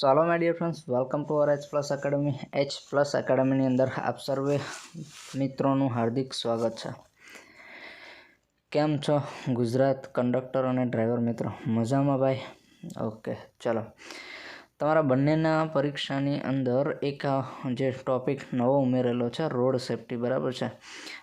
So hello my dear friends welcome to uh H plus academy H plus એકેડમીની અંદર આપ સર્વે મિત્રોનું હાર્દિક સ્વાગત છે. કેમ છો? ગુજરાત કંડક્ટર અને ડ્રાઈવર મિત્રો, મજામાં ભાઈ? ઓકે, ચલો. તમારા બંનેના પરીક્ષાની અંદર એક જે ટૉપિક નવો ઉમેરેલો છે, રોડ સેફટી, બરાબર છે?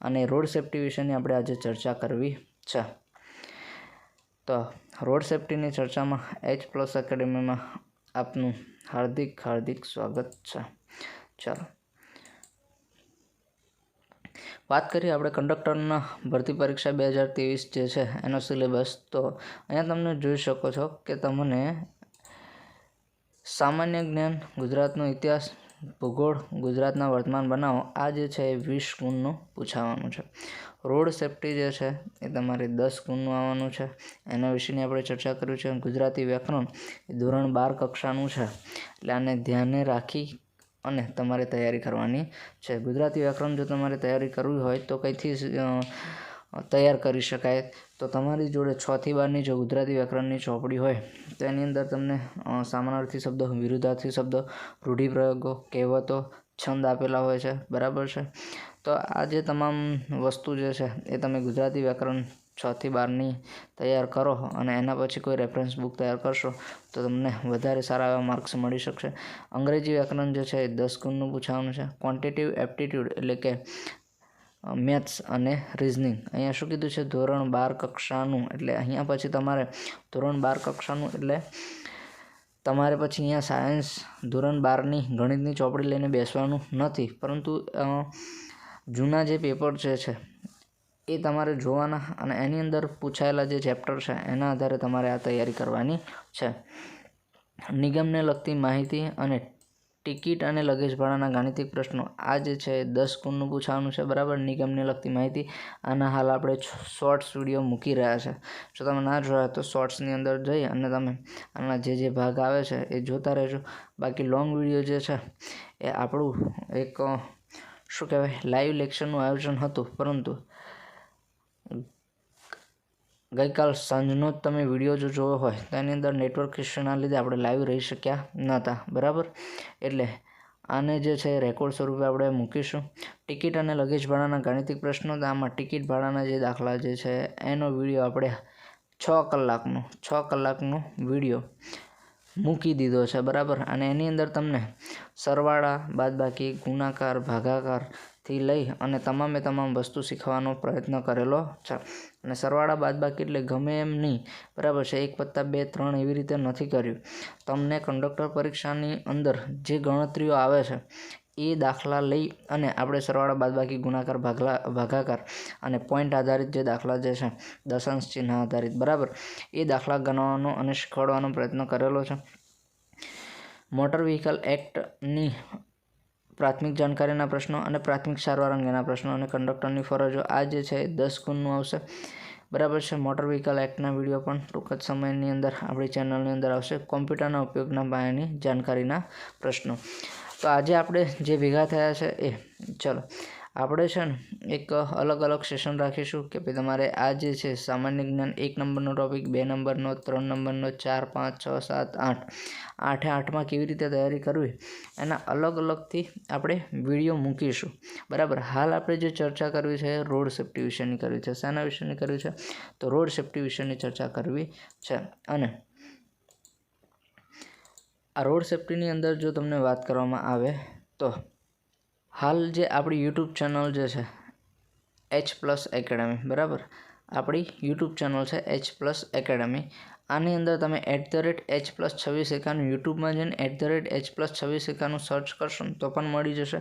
અને રોડ સેફટી વિશેની આપણે આજે ચર્ચા કરવી છે. તો, રોડ સેફટીની ચર્ચામાં એચ પ્લસ એકેડમીમાં આપનું હાર્દિક હાર્દિક સ્વાગત છે. ચાલો. વાત કરીએ આપણે કંડક્ટરના ભરતી પરીક્ષા બે હજાર ત્રેવીસ જે છે, એનો સિલેબસ. તો અહીંયા તમને જોઈ શકો છો કે તમને સામાન્ય જ્ઞાન ગુજરાતનો ઇતિહાસ ભૂગોળ, ગુજરાતના વર્તમાન બનાવો, આ જે છે એ વીસ ગુણનું પૂછાવાનું છે. રોડ સેફટી જે છે એ તમારે દસ ગુણનું આવવાનું છે. એના વિશેની આપણે ચર્ચા કર્યું છે. ગુજરાતી વ્યાકરણ એ ધોરણ બાર કક્ષાનું છે. એટલે આને ધ્યાને રાખી અને તમારે તૈયારી કરવાની છે. ગુજરાતી વ્યાકરણ જો તમારે તૈયારી કરવી હોય તો કંઈથી તૈયાર કરી શકાય. તો તમારી જોડે છથી બારની જો ગુજરાતી વ્યાકરણની ચોપડી હોય, તો એની અંદર તમને સામાનાર્થી શબ્દો, વિરુદ્ધાર્થી શબ્દો, રૂઢિપ્રયોગો, કહેવતો, છંદ આપેલા હોય છે. બરાબર છે? તો આ જે તમામ વસ્તુ જે છે, એ તમે ગુજરાતી વ્યાકરણ છથી બારની તૈયાર કરો અને એના પછી કોઈ રેફરન્સ બુક તૈયાર કરશો, તો તમને વધારે સારા એવા માર્ક્સ મળી શકશે. અંગ્રેજી વ્યાકરણ જે છે, એ દસ ગુણનું પૂછાવાનું છે. ક્વોન્ટિટિવ એપ્ટિટ્યૂડ એટલે કે મેથ્સ અને રિઝનિંગ. અહીંયા શું કીધું છે? ધોરણ બાર કક્ષાનું. એટલે અહીંયા પછી તમારે ધોરણ બાર કક્ષાનું એટલે તમારે પછી અહીંયા સાયન્સ ધોરણ બારની ગણિતની ચોપડી લઈને બેસવાનું નથી. પરંતુ જૂના જે પેપર જે છે, એ તમારે જોવાના અને એની અંદર પૂછાયેલા જે ચેપ્ટર છે, એના આધારે તમારે આ તૈયારી કરવાની છે. નિગમને લગતી માહિતી અને ટિકિટ અને લગેજ ભાડાના ગાણિતિક પ્રશ્નો. આ જે છે, દસ ગુણનું પૂછવાનું છે, બરાબર? નિગમને લગતી માહિતી. આના હાલ આપણે શોર્ટ્સ વીડિયો મૂકી રહ્યા છે. જો તમે ના જોયા તો શોર્ટ્સની અંદર જઈ અને તમે આના જે જે ભાગ આવે છે એ જોતા રહેજો. બાકી લોંગ વીડિયો જે છે, એ આપણું એક શું કહેવાય, લાઈવ લેક્ચરનું આયોજન હતું. પરંતુ ગઈકાલ સાંજનો જ તમે વીડિયો જો જોયો હોય, તો એની અંદર નેટવર્ક ઇશ્યુના લીધે આપણે લાઈવ રહી શક્યા નહોતા બરાબર? એટલે આને જે છે રેકોર્ડ સ્વરૂપે આપણે મૂકીશું. ટિકિટ અને લગેજ ભાડાના ગાણિતિક પ્રશ્નો, તો આમાં ટિકિટ ભાડાના જે દાખલા જે છે, એનો વીડિયો આપણે છ કલાકનો છ કલાકનો વીડિયો મૂકી દીધો છે, બરાબર? અને એની અંદર તમને સરવાળા, બાદબાકી, ગુણાકાર ભાગાકારથી લઈ અને તમામે તમામ વસ્તુ શીખવાનો પ્રયત્ન કરેલો છે. અને સરવાળા બાદબાકી એટલે ગમે એમ નહીં, બરાબર છે? એક વત્તા બે ત્રણ એવી રીતે નથી કર્યું. તમને કંડક્ટર પરીક્ષાની અંદર જે ગણતરીઓ આવે છે, એ દાખલા લઈ અને આપણે સરવાળા બાદબાકી ગુણાકાર ભાગલા, ભાગાકાર અને પોઈન્ટ આધારિત જે દાખલા જે છે, દશાંશ ચિહ્ન આધારિત, બરાબર? એ દાખલા ગણવાનો અને શીખવાડવાનો પ્રયત્ન કરેલો છે. મોટર વ્હીકલ એક્ટની પ્રાથમિક જાણકારીના પ્રશ્નો અને પ્રાથમિક સારવાર અંગેના પ્રશ્નો અને કંડક્ટરની ફરજો. આ જે છે, દસ ગુણનું આવશે. બરાબર છે મોટર વ્હીકલ એક્ટના વીડિયો પણ ટૂંક જ સમયની અંદર આપણી ચેનલની અંદર આવશે. કોમ્પ્યુટરના ઉપયોગના પાયાની જાણકારીના પ્રશ્નો. તો આજે આપણે જે ભેગા થયા છે એ, ચલો. આપણે છે ને એક અલગ અલગ સેશન રાખીશું કે ભાઈ તમારે આ જે છે સામાન્ય જ્ઞાન એક નંબરનો ટોપિક બે નંબરનો, ત્રણ નંબરનો, ચાર, પાંચ, છ, સાત, આઠ. આઠે આઠમાં કેવી રીતે તૈયારી કરવી? એના અલગ અલગથી આપણે વીડિયો મૂકીશું. બરાબર? હાલ આપણે જે ચર્ચા કરવી છે રોડ સેફ્ટી વિશેની કરવી છે. શાના વિશેની કરવી છે? તો રોડ સેફ્ટી વિશેની ચર્ચા કરવી છે. અને આ રોડ સેફ્ટીની અંદર જો તમને વાત કરવામાં આવે તો હાલ જે આપણી યુટ્યુબ ચેનલ જે છે એચ પ્લસ એકેડમી બરાબર? આપણી યુટ્યુબ ચેનલ છે એચ પ્લસ એકેડમી આની અંદર તમે at the rate H plus છવ્વીસ એકાનું યુટ્યુબમાં જઈને at the rate H plus છવ્વીસ એકાનું સર્ચ કરશો તો પણ મળી જશે.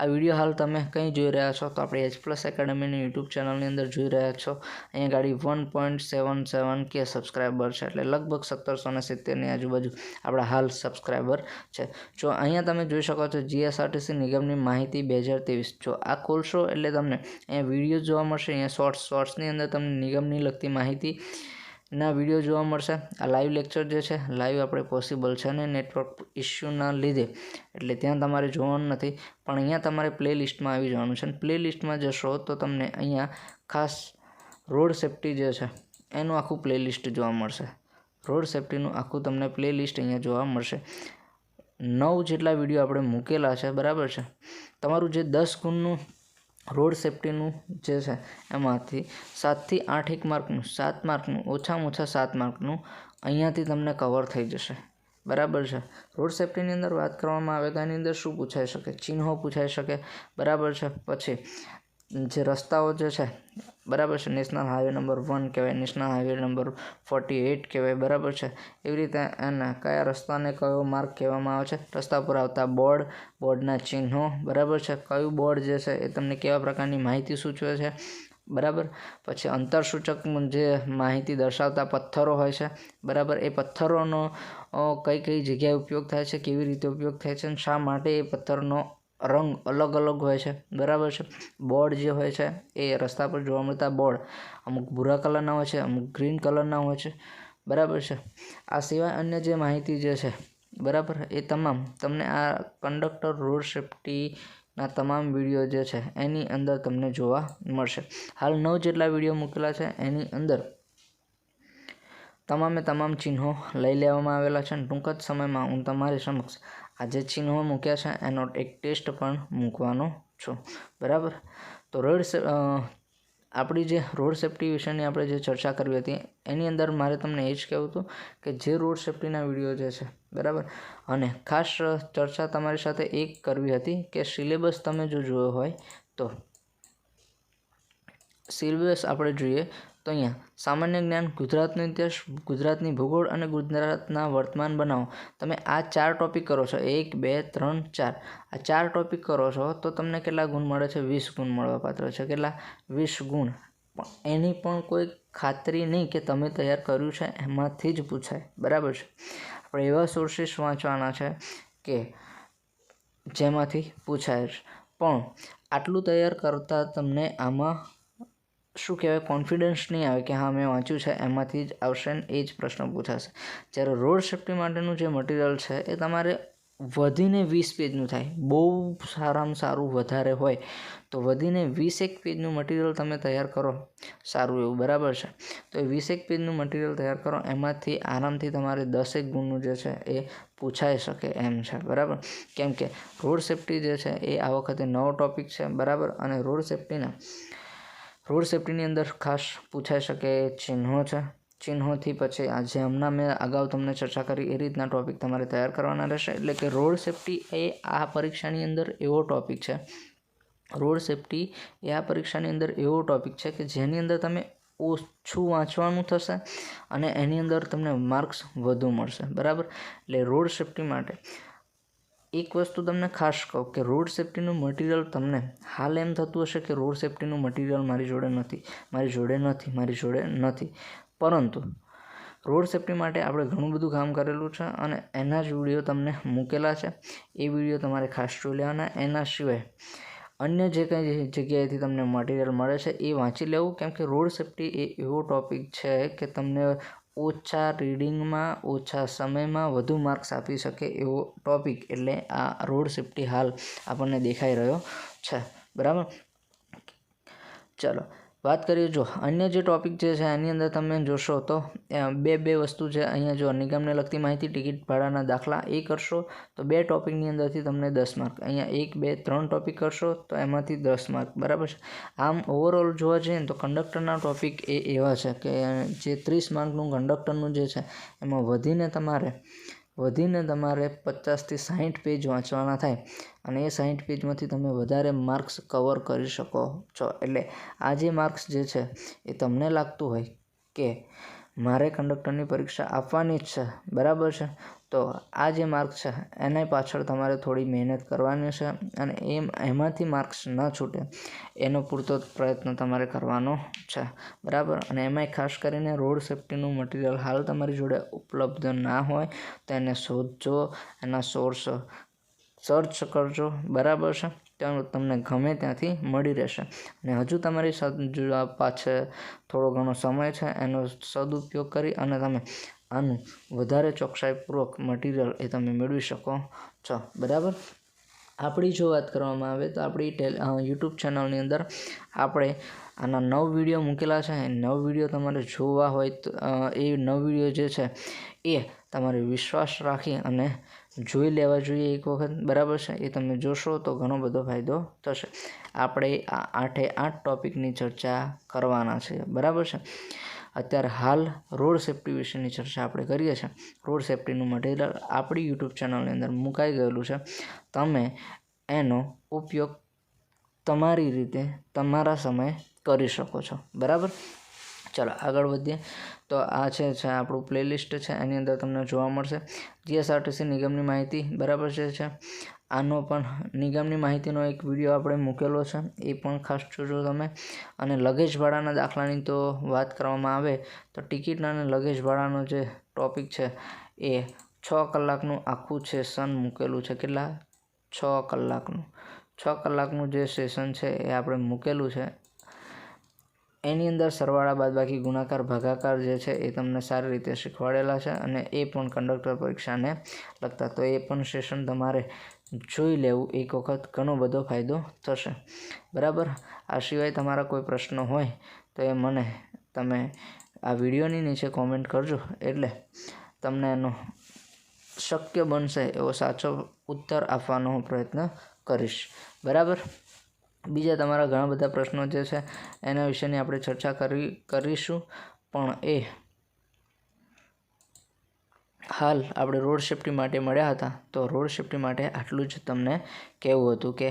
આ વીડિયો હાલ તમે કંઈ જોઈ રહ્યા છો તો આપણે એચ પ્લસ એકેડમીની યુટ્યુબ ચેનલની અંદર જોઈ રહ્યા છો. અહીંયા ગાડી વન પોઈન્ટ સેવન સેવન કે સબસ્ક્રાઈબર છે એટલે લગભગ સત્તરસો ને સિત્તેરની આજુબાજુ આપણા હાલ સબસ્ક્રાઈબર છે. જો અહીંયા તમે જોઈ શકો છો જીએસઆરટીસી નિગમની માહિતી બે હજાર ત્રેવીસ. જો આ ખોલશો એટલે તમને અહીંયા વીડિયો જોવા મળશે. અહીંયા શોર્ટ્સ શોર્ટ્સની અંદર તમને નિગમની લગતી માહિતી ના વીડિયો જોવા મળશે. આ લાઈવ લેક્ચર જે છે લાઈવ આપણે પોસિબલ છે ને નેટવર્ક ઇશ્યુના લીધે. એટલે ત્યાં તમારે જોવાનું નથી. પણ અહીંયા તમારે પ્લે લિસ્ટમાં આવી જવાનું છે. અને પ્લે લિસ્ટમાં જશો તો તમને અહીંયા ખાસ રોડ સેફ્ટી જે છે, એનું આખું પ્લે લિસ્ટ જોવા મળશે. રોડ સેફ્ટીનું આખું તમને પ્લે લિસ્ટ અહીંયા જોવા મળશે. નવ જેટલા વીડિયો આપણે મૂકેલા છે, બરાબર છે? તમારું જે દસ ગુણનું રોડ સેફટીનું જે છે એમાંથી સાતથી આઠ એક માર્કનું, સાત માર્કનું, ઓછામાં ઓછા સાત માર્કનું અહીંયાથી તમને કવર થઈ જશે. બરાબર છે? રોડ સેફ્ટીની અંદર વાત કરવામાં આવે તો એની અંદર શું પૂછાઈ શકે? ચિહ્નો પૂછાઈ શકે. બરાબર છે? પછી જે રસ્તાઓ જે છે, બરાબર છે, નેશનલ હાઈવે નંબર વન કહેવાય, national highway number forty eight કહેવાય, બરાબર છે. એવી રીતે એના કયા રસ્તાને કયો માર્ગ કહેવામાં આવે છે? રસ્તા પર આવતા બોર્ડ, બોર્ડના ચિહ્નો, બરાબર છે. કયું બોર્ડ જે છે એ તમને કેવા પ્રકારની માહિતી સૂચવે છે? બરાબર. પછી અંતરસૂચક જે માહિતી દર્શાવતા પથ્થરો હોય છે, બરાબર. એ પથ્થરોનો કઈ કઈ જગ્યાએ ઉપયોગ થાય છે, કેવી રીતે ઉપયોગ થાય છે અને શા માટે એ પથ્થરનો રંગ અલગ અલગ હોય છે, બરાબર છે? બોર્ડ જે હોય છે, એ રસ્તા પર જોવા મળતા બોર્ડ અમુક ભૂરા કલરના હોય છે, અમુક ગ્રીન કલરના હોય છે, બરાબર છે? આ સિવાય અન્ય જે માહિતી જે છે, બરાબર, એ તમામ તમને આ કંડક્ટર રોડ સેફ્ટીના તમામ વીડિયો જે છે, એની અંદર તમને જોવા મળશે. હાલ નવ જેટલા વીડિયો મૂકેલા છે, એની અંદર તમામે તમામ ચિહ્નો લઈ લેવામાં આવેલા છે ટૂંક જ સમયમાં હું તમારી સમક્ષ આ જે ચિહ્નો મૂક્યા છે, એનો એક ટેસ્ટ પણ મૂકવાનો છું. બરાબર? તો રોડ આપણી જે રોડ સેફટી વિશેની આપણે જે ચર્ચા કરવી હતી, એની અંદર મારે તમને એ જ કહેવું હતું કે જે રોડ સેફટીના વીડિયો જે છે, બરાબર? અને ખાસ ચર્ચા તમારી સાથે એક કરવી હતી કે સિલેબસ તમે જો જોયો હોય તો, સિલેબસ આપણે જોઈએ તો અહીંયા, સામાન્ય જ્ઞાન ગુજરાતનો ઇતિહાસ, ગુજરાતની ભૂગોળ અને ગુજરાતના વર્તમાન બનાવો. તમે આ ચાર ટોપિક કરો છો. એક, બે, ત્રણ, ચાર. આ ચાર ટોપિક કરો છો તો તમને કેટલા ગુણ મળે છે? વીસ ગુણ મળવાપાત્ર છે. કેટલા? વીસ ગુણ. પણ એની પણ કોઈ ખાતરી નહીં કે તમે તૈયાર કર્યું છે, એમાંથી જ પૂછાય. બરાબર છે? આપણે એવા સોર્સિસ વાંચવાના છે કે જેમાંથી પૂછાય પણ આટલું તૈયાર કરતાં તમને આમાં શું કહેવાય કોન્ફિડન્સ નહીં આવે કે હા, મેં વાંચ્યું છે, એમાંથી જ આવશે ને એ જ પ્રશ્ન પૂછાશે. જ્યારે રોડ સેફ્ટી માટેનું જે મટીરિયલ છે, એ તમારે વધીને વીસ પેજનું થાય. બહુ સારામાં સારું વધારે હોય, તો વધીને વીસેક પેજનું મટીરિયલ તમે તૈયાર કરો. સારું એવું, બરાબર છે? તો એ વીસેક પેજનું મટીરિયલ તૈયાર કરો, એમાંથી આરામથી તમારે દસેક ગુણનું જે છે, એ પૂછાઈ શકે એમ છે, બરાબર? કેમ કે રોડ સેફ્ટી જે છે, એ આ વખતે નવો ટોપિક છે, બરાબર? અને રોડ સેફ્ટીના રોડ સેફ્ટીની અંદર ખાસ પૂછાઈ શકે ચિહ્નો છે. ચિહ્નોથી પછી આજે હમણાં મેં અગાઉ તમને ચર્ચા કરી એ રીતના ટોપિક તમારે તૈયાર કરવાના રહેશે. એટલે કે રોડ સેફ્ટી એ આ પરીક્ષાની અંદર એવો ટૉપિક છે. રોડ સેફ્ટી એ આ પરીક્ષાની અંદર એવો ટૉપિક છે કે જેની અંદર તમે ઓછું વાંચવાનું થશે અને એની અંદર તમને માર્ક્સ વધુ મળશે. બરાબર? એટલે રોડ સેફ્ટી માટે એક વસ્તુ તમને ખાસ કહું કે રોડ સેફ્ટીનું મટીરિયલ તમને હાલ એમ થતું હશે કે રોડ સેફ્ટીનું મટીરિયલ મારી જોડે નથી, મારી જોડે નથી, મારી જોડે નથી. પરંતુ રોડ સેફ્ટી માટે આપણે ઘણું બધું કામ કરેલું છે અને એના જ વીડિયો તમને મૂકેલા છે. એ વીડિયો તમારે ખાસ જોઈ લેવાના. એના સિવાય અન્ય જે કંઈ જગ્યાએથી તમને મટીરિયલ મળે છે એ વાંચી લેવું. કેમ કે રોડ સેફ્ટી એ એવો ટોપિક છે કે તમને ઓછા રીડિંગમાં, ઓછા સમયમાં વધુ માર્ક્સ આપી શકે એવો ટોપિક એટલે આ રોડ સેફ્ટી હાલ આપણને દેખાઈ રહ્યો છે. બરાબર? ચલો. વાત કરીએ જો અન્ય જે ટોપિક જે છે એની અંદર તમે જોશો તો બે બે વસ્તુ છે અહીંયા જો નિગમને લગતી માહિતી ટિકિટ ભાડાના દાખલા એ કરશો, તો બે ટોપિકની અંદરથી તમને દસ માર્ક અહીંયા એક, બે, ત્રણ ટોપિક કરશો, તો એમાંથી દસ માર્ક બરાબર છે? આમ ઓવરઓલ જોવા જઈએ ને તો કંડક્ટરના ટોપિક એ એવા છે કે જે ત્રીસ માર્કનું કંડક્ટરનું જે છે, એમાં વધીને તમારે વધીને તમારે પચાસથી સાહીઠ પેજ વાંચવાના થાય અને એ સાહીઠ પેજમાંથી તમે વધારે માર્ક્સ કવર કરી શકો છો. એટલે આ જે માર્ક્સ જે છે એ તમને લાગતું હોય કે મારે કંડક્ટરની પરીક્ષા આપવાની જ છે. બરાબર છે? તો આ જે માર્ક છે, એના પાછળ તમારે થોડી મહેનત કરવાની છે અને એમ, એમાંથી માર્ક્સ ન છૂટે, એનો પૂરતો પ્રયત્ન તમારે કરવાનો છે. બરાબર? અને એમાંય ખાસ કરીને રોડ સેફ્ટીનું મટીરિયલ હાલ તમારી જોડે ઉપલબ્ધ ના હોય, તો એને શોધજો, એના સોર્સ સર્ચ કરજો. બરાબર છે? ત્યાં તમને ગમે ત્યાંથી મળી રહેશે. અને હજુ તમારી પાછળ થોડો ઘણો સમય છે, એનો સદુપયોગ કરી અને તમે આનું વધારે ચોકસાઈપૂર્વક મટીરિયલ એ તમે મેળવી શકો. છો, બરાબર? આપણી જો વાત કરવામાં આવે તો આપણી ટેલ યુટ્યુબ ચેનલની અંદર આપણે આના નવ વીડિયો મૂકેલા છે. નવ વીડિયો તમારે જોવા હોય તો એ નવ વીડિયો જે છે એ તમારે વિશ્વાસ રાખી અને જોઈ લેવા જોઈએ એક વખત, બરાબર છે? એ તમે જોશો તો ઘણો બધો ફાયદો થશે. આપણે આ આઠે આઠ ટોપિકની ચર્ચા કરવાના છે, બરાબર છે? અત્યારે હાલ રોડ સેફ્ટી વિશેની ચર્ચા આપણે કરીએ છીએ. રોડ સેફ્ટીનું મટીરિયલ આપણી યુટ્યુબ ચેનલની અંદર મુકાઈ ગયેલું છે. તમે એનો ઉપયોગ તમારી રીતે તમારા સમયે કરી શકો છો. બરાબર? ચાલો, આગળ વધીએ. તો આ છે છે આપણું પ્લેલિસ્ટ છે. એની અંદર તમને જોવા મળશે. જીએસઆરટીસી નિગમની માહિતી બરાબર છે. આનો પણ નિગમની માહિતીનો એક વીડિયો આપણે મૂકેલો છે, એ પણ ખાસ જોજો તમે. અને લગેજ ભાડાના દાખલાની તો વાત કરવામાં આવે, તો ટિકિટ અને લગેજ ભાડાનો જે ટોપિક છે, એ છ કલાકનું આખું સેશન મૂકેલું છે. કેટલા? છ કલાકનું. છ કલાકનું જે સેશન છે, એ આપણે મૂકેલું છે. એની અંદર સરવાળા બાદબાકી ગુણાકાર, ભાગાકાર જે છે, એ તમને સારી રીતે શીખવાડેલા છે અને એ પણ કંડક્ટર પરીક્ષાને લગતા. તો એ પણ સેશન તમારે જોઈ લેવું, એક વખત ઘણો બધો ફાયદો થશે. બરાબર? આ સિવાય તમારા કોઈ પ્રશ્ન હોય તો એ મને તમે આ વિડીયોની નીચે કોમેન્ટ કરજો. એટલે તમને એનો શક્ય બનશે એવો સાચો ઉત્તર આપવાનો હું પ્રયત્ન કરીશ. બરાબર? બીજા તમારા ઘણા બધા પ્રશ્નો જે છે, એના વિશેની આપણે ચર્ચા કરી, કરીશું. પણ એ હાલ આપણે રોડ સેફ્ટી માટે મળ્યા હતા, તો રોડ સેફ્ટી માટે આટલું જ તમને કહેવું હતું કે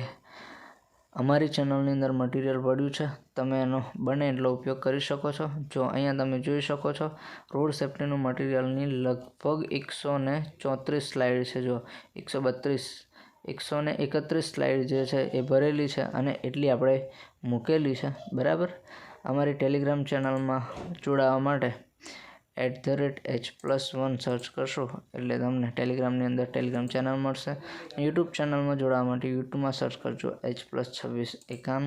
અમારી ચેનલની અંદર મટીરિયલ પડ્યું છે, તમે એનો બને એટલો ઉપયોગ કરી શકો છો. જો અહીંયા તમે જોઈ શકો છો, રોડ સેફ્ટીનું મટીરિયલની લગભગ એકસો ને ચોત્રીસ સ્લાઇડ છે. જો એકસો બત્રીસ એકસો ને એકત્રીસ સ્લાઇડ જે છે એ ભરેલી છે અને એટલી આપણે મૂકેલી છે, બરાબર? અમારી ટેલિગ્રામ ચેનલમાં જોડાવા માટે at the rate H plus one search કરશો, એટલે તમને ટેલિગ્રામની અંદર ટેલિગ્રામ ચેનલ મળશે. યુટ્યુબ ચેનલમાં જોડાવા માટે યુટ્યુબમાં સર્ચ કરજો એચ પ્લસ છવ્વીસ એકાવન.